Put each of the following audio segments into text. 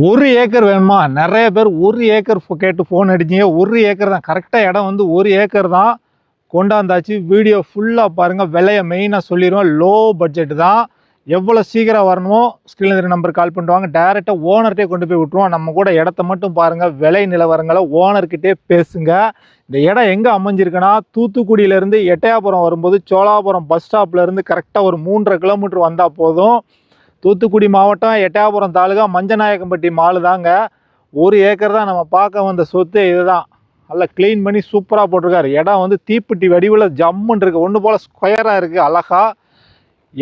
ஒரு ஏக்கர் வேணுமா? நிறைய பேர் ஒரு ஏக்கர் ஃபோ- கேட்டு ஃபோன் அடிச்சிங்க. ஒரு ஏக்கர் தான். கரெக்டாக இடம் வந்து ஒரு ஏக்கர் தான். கொண்டாந்தாச்சு. வீடியோ ஃபுல்லாக பாருங்கள் விலையை மெயினாக சொல்லிடுவோம் லோ பட்ஜெட் தான். எவ்வளோ சீக்கிரம் வரணுமோ ஸ்க்ரீனில் இருக்கிற நம்பர் கால் பண்ணுவாங்க டேரெக்டாக ஓனர்கிட்டே கொண்டு போய் விட்ருவோம் நம்ம கூட இடத்த மட்டும் பாருங்கள் விலை நிலவரங்களை ஓனர்கிட்டே பேசுங்க. இந்த இடம் எங்கே அமைஞ்சிருக்குன்னா தூத்துக்குடியிலேருந்து எட்டயாபுரம் வரும்போது சோழாபுரம் பஸ் ஸ்டாப்லேருந்து கரெக்டாக ஒரு மூன்றரை கிலோமீட்டர் வந்தால் போதும். தூத்துக்குடி மாவட்டம் எட்டயாபுரம் தாலுகா மஞ்சநாயக்கம்பட்டி மாலு தாங்க. ஒரு ஏக்கர் தான் நம்ம பார்க்க வந்த சொத்து இதுதான். நல்லா க்ளீன் பண்ணி சூப்பராக போட்டிருக்காரு. இடம் வந்து தீப்பெட்டி வடிவில் ஜம்முன்னு இருக்குது ஒன்று போல் ஸ்கொயராக இருக்குது அழகா.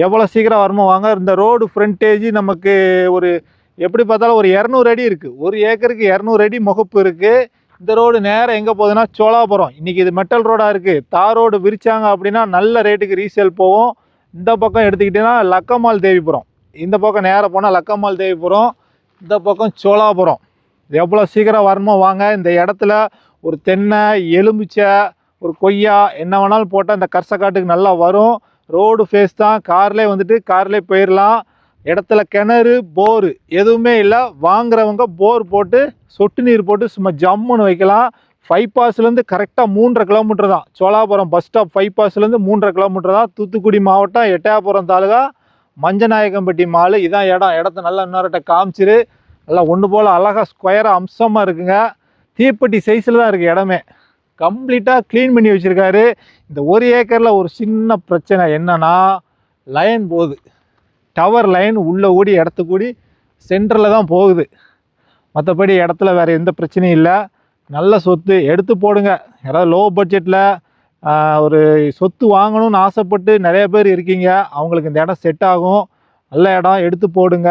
எவ்வளோ சீக்கிரம் வரமோ வாங்க. இந்த ரோடு ஃப்ரண்டேஜ் நமக்கு ஒரு எப்படி பார்த்தாலும் ஒரு இரநூறு அடி இருக்குது ஒரு ஏக்கருக்கு இரநூறு அடி முகப்பு இருக்குது இந்த ரோடு நேரம் எங்கே போகுதுன்னா சோழாபுரம். இன்றைக்கி இது மெட்டல் ரோடாக இருக்குது தார் ரோடு விரிச்சாங்க அப்படின்னா நல்ல ரேட்டுக்கு ரீசேல் போகும். இந்த பக்கம் எடுத்துக்கிட்டிங்கன்னா லக்கமால் தேவிபுரம். இந்த பக்கம் நேராக போனால் லக்கம்மாள் தேவிபுரம் இந்த பக்கம் சோழாபுரம். எவ்வளோ சீக்கிரம் வரணுமோ வாங்க. இந்த இடத்துல ஒரு தென்னை எலுமிச்சை ஒரு கொய்யா என்ன வேணாலும் போட்டால் இந்த கர்சக்காட்டுக்கு நல்லா வரும். ரோடு ஃபேஸ் தான். கார்லேயே வந்துட்டு கார்லேயே போயிடலாம் இடத்துல கிணறு போரு எதுவுமே இல்லை. வாங்குறவங்க போர் போட்டு சொட்டு நீர் போட்டு சும்மா ஜம்முன்னு வைக்கலாம். ஃபைவ் பாஸ்லேருந்து கரெக்டாக மூன்றரை கிலோமீட்டர் தான். சோழாபுரம் பஸ் ஸ்டாப் ஃபைவ் பாஸ்லேருந்து மூன்றரை கிலோமீட்டர் தான். தூத்துக்குடி மாவட்டம் எட்டயாபுரம் தாலுகா. மஞ்சநாயக்கம்பட்டி மாலு இதான் இடம். இடத்த நல்லா இன்னொருட்ட காமிச்சிரு. நல்லா ஒன்று போல் அழகாக ஸ்கொயராக அம்சமாக இருக்குங்க. தீப்பெட்டி சைஸில் தான் இருக்குது இடமே. கம்ப்ளீட்டாக க்ளீன் பண்ணி வச்சுருக்காரு. இந்த ஒரு ஏக்கரில் ஒரு சின்ன பிரச்சனை என்னன்னா லைன் போகுது. டவர் லைன் உள்ளே கூடி இடத்து கூடி சென்டரில் தான் போகுது. மற்றபடி இடத்துல வேறு எந்த பிரச்சனையும் இல்லை. நல்ல சொத்து எடுத்து போடுங்க. யாராவது லோ பட்ஜெட்டில் ஒரு சொத்து வாங்கணும்னு ஆசைப்பட்டு நிறைய பேர் இருக்கீங்க. அவங்களுக்கு இந்த இடம் செட் ஆகும். நல்ல இடம் எடுத்து போடுங்க.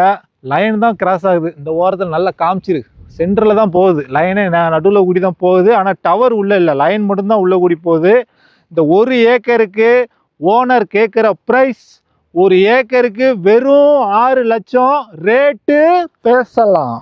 லைன் தான் கிராஸ் ஆகுது. இந்த ஓரத்தில் நல்லா காமிச்சிரு. சென்டரில் தான் போகுது. லைனே நடுவில் கூடி தான் போகுது. ஆனால் டவர் உள்ளே இல்லை. லைன் மட்டும்தான் உள்ளே கூடி போகுது. இந்த ஒரு ஏக்கருக்கு ஓனர் கேட்குற ப்ரைஸ் ஒரு ஏக்கருக்கு வெறும் ஆறு லட்சம். ரேட்டு பேசலாம்.